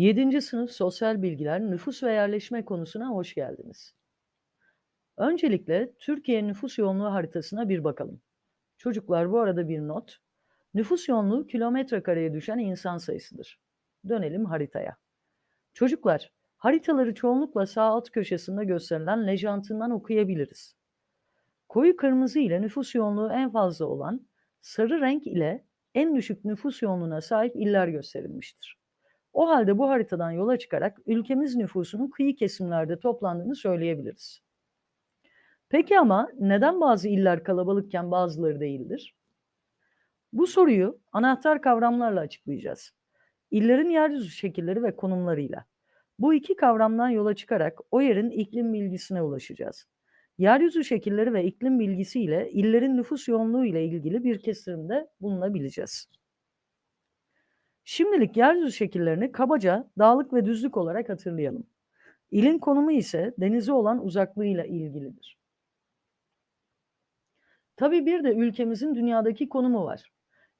7. sınıf sosyal bilgiler, nüfus ve yerleşme konusuna hoş geldiniz. Öncelikle Türkiye nüfus yoğunluğu haritasına bir bakalım. Çocuklar bu arada bir not. Nüfus yoğunluğu kilometre kareye düşen insan sayısıdır. Dönelim haritaya. Çocuklar, haritaları çoğunlukla sağ alt köşesinde gösterilen lejantından okuyabiliriz. Koyu kırmızı ile nüfus yoğunluğu en fazla olan, sarı renk ile en düşük nüfus yoğunluğuna sahip iller gösterilmiştir. O halde bu haritadan yola çıkarak ülkemiz nüfusunun kıyı kesimlerde toplandığını söyleyebiliriz. Peki ama neden bazı iller kalabalıkken bazıları değildir? Bu soruyu anahtar kavramlarla açıklayacağız. İllerin yeryüzü şekilleri ve konumlarıyla. Bu iki kavramdan yola çıkarak o yerin iklim bilgisine ulaşacağız. Yeryüzü şekilleri ve iklim bilgisi ile illerin nüfus yoğunluğu ile ilgili bir kesimde bulunabileceğiz. Şimdilik yeryüzü şekillerini kabaca dağlık ve düzlük olarak hatırlayalım. İlin konumu ise denize olan uzaklığıyla ilgilidir. Tabii bir de ülkemizin dünyadaki konumu var.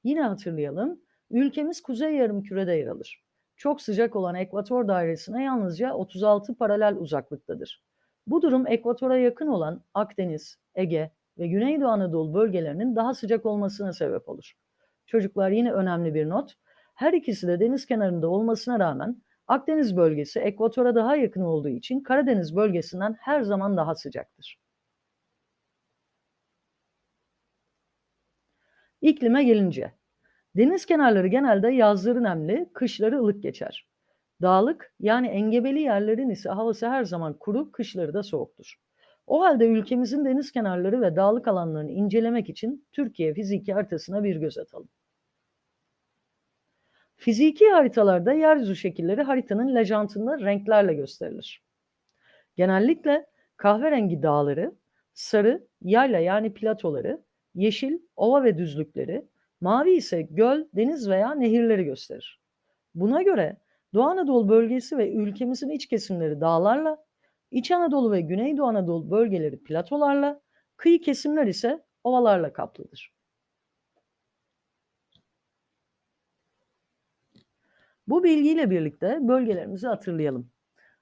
Yine hatırlayalım. Ülkemiz kuzey yarımkürede yer alır. Çok sıcak olan ekvator dairesine yalnızca 36 paralel uzaklıktadır. Bu durum ekvatora yakın olan Akdeniz, Ege ve Güneydoğu Anadolu bölgelerinin daha sıcak olmasına sebep olur. Çocuklar yine önemli bir not. Her ikisi de deniz kenarında olmasına rağmen Akdeniz bölgesi ekvatora daha yakın olduğu için Karadeniz bölgesinden her zaman daha sıcaktır. İklime gelince, deniz kenarları genelde yazları nemli, kışları ılık geçer. Dağlık yani engebeli yerlerin ise havası her zaman kuru, kışları da soğuktur. O halde ülkemizin deniz kenarları ve dağlık alanlarını incelemek için Türkiye fiziki haritasına bir göz atalım. Fiziki haritalarda yeryüzü şekilleri haritanın lejantında renklerle gösterilir. Genellikle kahverengi dağları, sarı yayla yani platoları, yeşil ova ve düzlükleri, mavi ise göl, deniz veya nehirleri gösterir. Buna göre Doğu Anadolu bölgesi ve ülkemizin iç kesimleri dağlarla, İç Anadolu ve Güneydoğu Anadolu bölgeleri platolarla, kıyı kesimler ise ovalarla kaplıdır. Bu bilgiyle birlikte bölgelerimizi hatırlayalım.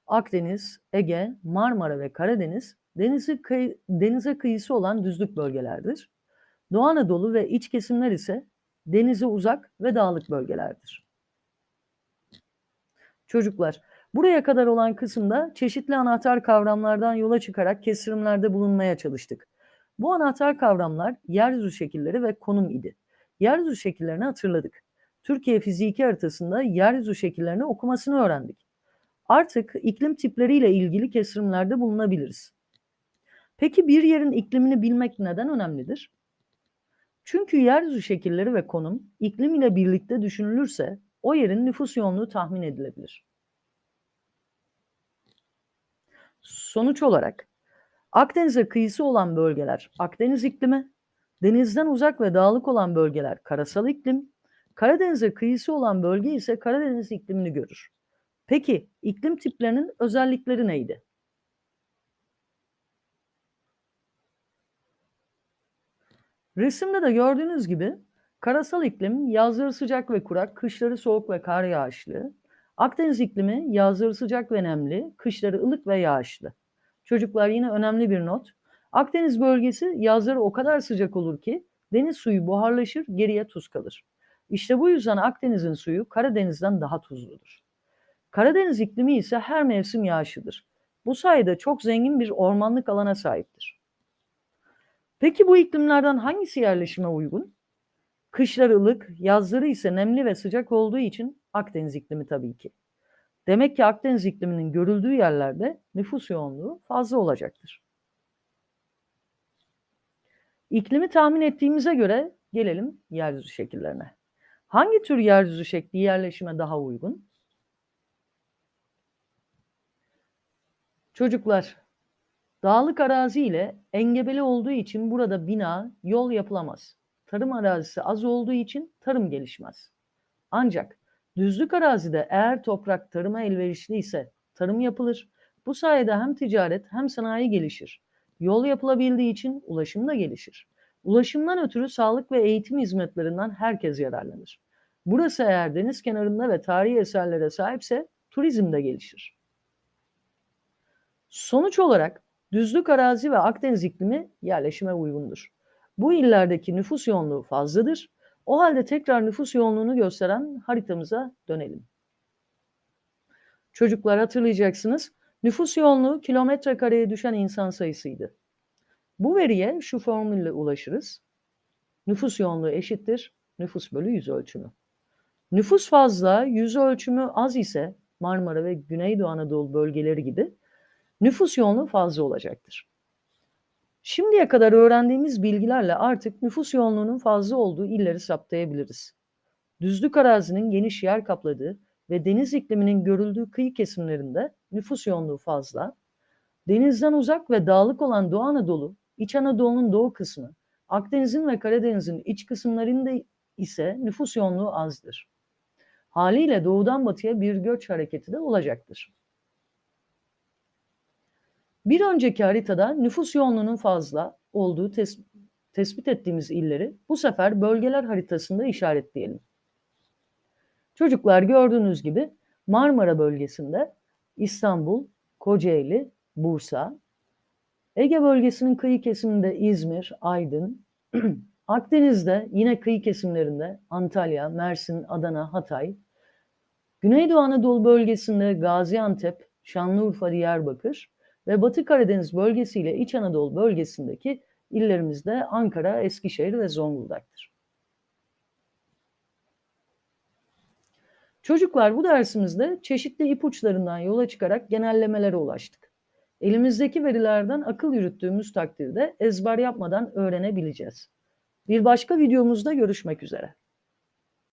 Akdeniz, Ege, Marmara ve Karadeniz denizi kıy denize kıyısı olan düzlük bölgelerdir. Doğu Anadolu ve iç kesimler ise denize uzak ve dağlık bölgelerdir. Çocuklar, buraya kadar olan kısımda çeşitli anahtar kavramlardan yola çıkarak kesirimlerde bulunmaya çalıştık. Bu anahtar kavramlar yeryüzü şekilleri ve konum idi. Yeryüzü şekillerini hatırladık. Türkiye fiziki haritasında yeryüzü şekillerini okumasını öğrendik. Artık iklim tipleriyle ilgili kesirimlerde bulunabiliriz. Peki bir yerin iklimini bilmek neden önemlidir? Çünkü yeryüzü şekilleri ve konum iklim ile birlikte düşünülürse o yerin nüfus yoğunluğu tahmin edilebilir. Sonuç olarak Akdeniz'e kıyısı olan bölgeler Akdeniz iklimi, denizden uzak ve dağlık olan bölgeler karasal iklim, Karadeniz'e kıyısı olan bölge ise Karadeniz iklimini görür. Peki iklim tiplerinin özellikleri neydi? Resimde de gördüğünüz gibi karasal iklim yazları sıcak ve kurak, kışları soğuk ve kar yağışlı. Akdeniz iklimi yazları sıcak ve nemli, kışları ılık ve yağışlı. Çocuklar yine önemli bir not. Akdeniz bölgesi yazları o kadar sıcak olur ki deniz suyu buharlaşır, geriye tuz kalır. İşte bu yüzden Akdeniz'in suyu Karadeniz'den daha tuzludur. Karadeniz iklimi ise her mevsim yağışlıdır. Bu sayede çok zengin bir ormanlık alana sahiptir. Peki bu iklimlerden hangisi yerleşime uygun? Kışları ılık, yazları ise nemli ve sıcak olduğu için Akdeniz iklimi tabii ki. Demek ki Akdeniz ikliminin görüldüğü yerlerde nüfus yoğunluğu fazla olacaktır. İklimi tahmin ettiğimize göre gelelim yeryüzü şekillerine. Hangi tür yeryüzü şekli yerleşime daha uygun? Çocuklar, dağlık arazi ile engebeli olduğu için burada bina, yol yapılamaz. Tarım arazisi az olduğu için tarım gelişmez. Ancak düzlük arazide eğer toprak tarıma elverişli ise tarım yapılır. Bu sayede hem ticaret hem sanayi gelişir. Yol yapılabildiği için ulaşım da gelişir. Ulaşımdan ötürü sağlık ve eğitim hizmetlerinden herkes yararlanır. Burası eğer deniz kenarında ve tarihi eserlere sahipse turizm de gelişir. Sonuç olarak düzlük arazi ve Akdeniz iklimi yerleşime uygundur. Bu illerdeki nüfus yoğunluğu fazladır. O halde tekrar nüfus yoğunluğunu gösteren haritamıza dönelim. Çocuklar hatırlayacaksınız. Nüfus yoğunluğu kilometre kareye düşen insan sayısıydı. Bu veriye şu formülle ulaşırız. Nüfus yoğunluğu eşittir nüfus bölü yüz ölçümü. Nüfus fazla, yüz ölçümü az ise Marmara ve Güneydoğu Anadolu bölgeleri gibi nüfus yoğunluğu fazla olacaktır. Şimdiye kadar öğrendiğimiz bilgilerle artık nüfus yoğunluğunun fazla olduğu illeri saptayabiliriz. Düzlük arazinin geniş yer kapladığı ve deniz ikliminin görüldüğü kıyı kesimlerinde nüfus yoğunluğu fazla, denizden uzak ve dağlık olan Doğu Anadolu, İç Anadolu'nun doğu kısmı, Akdeniz'in ve Karadeniz'in iç kısımlarında ise nüfus yoğunluğu azdır. Haliyle doğudan batıya bir göç hareketi de olacaktır. Bir önceki haritada nüfus yoğunluğunun fazla olduğu tes tespit ettiğimiz illeri bu sefer bölgeler haritasında işaretleyelim. Çocuklar gördüğünüz gibi Marmara bölgesinde İstanbul, Kocaeli, Bursa, Ege bölgesinin kıyı kesiminde İzmir, Aydın, Akdeniz'de yine kıyı kesimlerinde Antalya, Mersin, Adana, Hatay, Güneydoğu Anadolu bölgesinde Gaziantep, Şanlıurfa, Diyarbakır ve Batı Karadeniz bölgesiyle İç Anadolu bölgesindeki illerimizde Ankara, Eskişehir ve Zonguldak'tır. Çocuklar bu dersimizde çeşitli ipuçlarından yola çıkarak genellemelere ulaştık. Elimizdeki verilerden akıl yürüttüğümüz takdirde ezber yapmadan öğrenebileceğiz. Bir başka videomuzda görüşmek üzere.